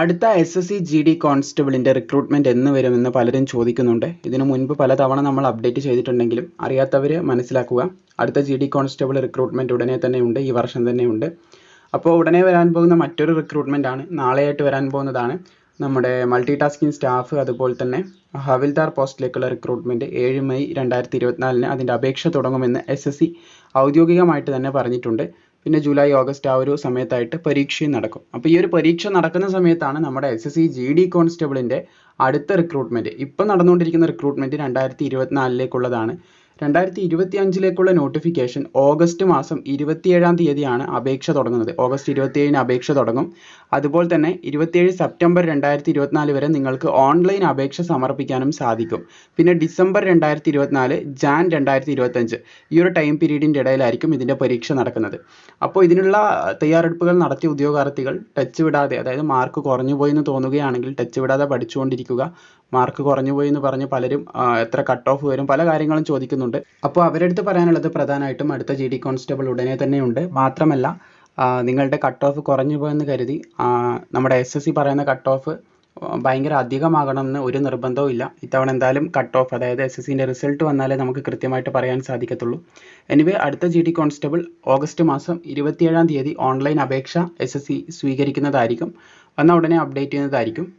അടുത്ത S S C G D കോൺസ്റ്റബിളിന്റെ recruitment എന്ന് വരുമെന്ന് പലരും ചോദിക്കുന്നുണ്ട്. ഇതിനു മുൻപ് പലതവണ നമ്മൾ അപ്ഡേറ്റ് ചെയ്തിട്ടുണ്ടെങ്കിലും അറിയാത്തവർ മനസ്സിലാക്കുക. അടുത്ത ജി ഡി കോൺസ്റ്റബിൾ റിക്രൂട്ട്മെന്റ് ഉടനെ തന്നെ ഉണ്ട് ഈ വർഷം തന്നെ ഉണ്ട് അപ്പോൾ ഉടനെ വരാൻ പോകുന്ന മറ്റൊരു റിക്രൂട്ട്മെന്റ് ആണ്. നാളെയായിട്ട് വരാൻ പോകുന്നതാണ് നമ്മുടെ മൾട്ടി ടാസ്കിങ് സ്റ്റാഫ് അതുപോലെ തന്നെ ഹവിൽദാർ പോസ്റ്റിലേക്കുള്ള റിക്രൂട്ട്മെന്റ് ഏഴ് മെയ് രണ്ടായിരത്തി ഇരുപത്തിനാലിന് അതിന്റെ അപേക്ഷ തുടങ്ങുമെന്ന് എസ് എസ് സി ഔദ്യോഗികമായിട്ട് തന്നെ പറഞ്ഞിട്ടുണ്ട്. പിന്നെ ജൂലൈ ഓഗസ്റ്റ് ആ ഒരു സമയത്തായിട്ട് പരീക്ഷയും നടക്കും. അപ്പോൾ ഈ ഒരു പരീക്ഷ നടക്കുന്ന സമയത്താണ് നമ്മുടെ S S C G D കോൺസ്റ്റബിളിന്റെ അടുത്ത റിക്രൂട്ട്മെന്റ് ഇപ്പം നടന്നുകൊണ്ടിരിക്കുന്ന റിക്രൂട്ട്മെന്റ് രണ്ടായിരത്തി ഇരുപത്തിനാലിലേക്കുള്ളതാണ്. രണ്ടായിരത്തി ഇരുപത്തി അഞ്ചിലേക്കുള്ള നോട്ടിഫിക്കേഷൻ ഓഗസ്റ്റ് മാസം ഇരുപത്തിയേഴാം തീയതിയാണ് അപേക്ഷ തുടങ്ങുന്നത്. ഓഗസ്റ്റ് ഇരുപത്തിയേഴിന് അപേക്ഷ തുടങ്ങും. അതുപോലെ തന്നെ ഇരുപത്തിയേഴ് സെപ്റ്റംബർ രണ്ടായിരത്തി ഇരുപത്തിനാല് വരെ നിങ്ങൾക്ക് ഓൺലൈൻ അപേക്ഷ സമർപ്പിക്കാനും സാധിക്കും. പിന്നെ ഡിസംബർ രണ്ടായിരത്തി ഇരുപത്തിനാല് ജാൻ രണ്ടായിരത്തി ഇരുപത്തഞ്ച് ഈ ഒരു ടൈം പീരീഡിന്റെ ഇടയിലായിരിക്കും ഇതിന്റെ പരീക്ഷ നടക്കുന്നത്. അപ്പോൾ ഇതിനുള്ള തയ്യാറെടുപ്പുകൾ നടത്തിയ ഉദ്യോഗാർത്ഥികൾ ടച്ച് വിടാതെ അതായത് മാർക്ക് കുറഞ്ഞു പോയി എന്ന് തോന്നുകയാണെങ്കിൽ ടച്ച് വിടാതെ പഠിച്ചുകൊണ്ടിരിക്കുക. മാർക്ക് കുറഞ്ഞു പോയി എന്ന് പറഞ്ഞ് പലരും എത്ര കട്ട് ഓഫ് വരും പല കാര്യങ്ങളും ചോദിക്കുന്നുണ്ട്. അപ്പോൾ അവരുടെ അടുത്ത് പറയാനുള്ളത് പ്രധാനമായിട്ടും അടുത്ത ജി ഡി കോൺസ്റ്റബിൾ ഉടനെ തന്നെയുണ്ട്. മാത്രമല്ല നിങ്ങളുടെ കട്ട് ഓഫ് കുറഞ്ഞു പോയെന്ന് കരുതി നമ്മുടെ എസ് എസ് സി പറയുന്ന കട്ട് ഓഫ് ഭയങ്കര അധികമാകണമെന്ന് ഒരു നിർബന്ധവും ഇല്ല. ഇത്തവണ എന്തായാലും കട്ട് ഓഫ് അതായത് എസ് എസ് സിന്റെ റിസൾട്ട് വന്നാലേ നമുക്ക് കൃത്യമായിട്ട് പറയാൻ സാധിക്കത്തുള്ളൂ. എനിവേ അടുത്ത ജി ഡി കോൺസ്റ്റബിൾ ഓഗസ്റ്റ് മാസം ഇരുപത്തിയേഴാം തീയതി ഓൺലൈൻ അപേക്ഷ എസ് എസ് സി സ്വീകരിക്കുന്നതായിരിക്കും. വന്ന ഉടനെ അപ്ഡേറ്റ് ചെയ്യുന്നതായിരിക്കും.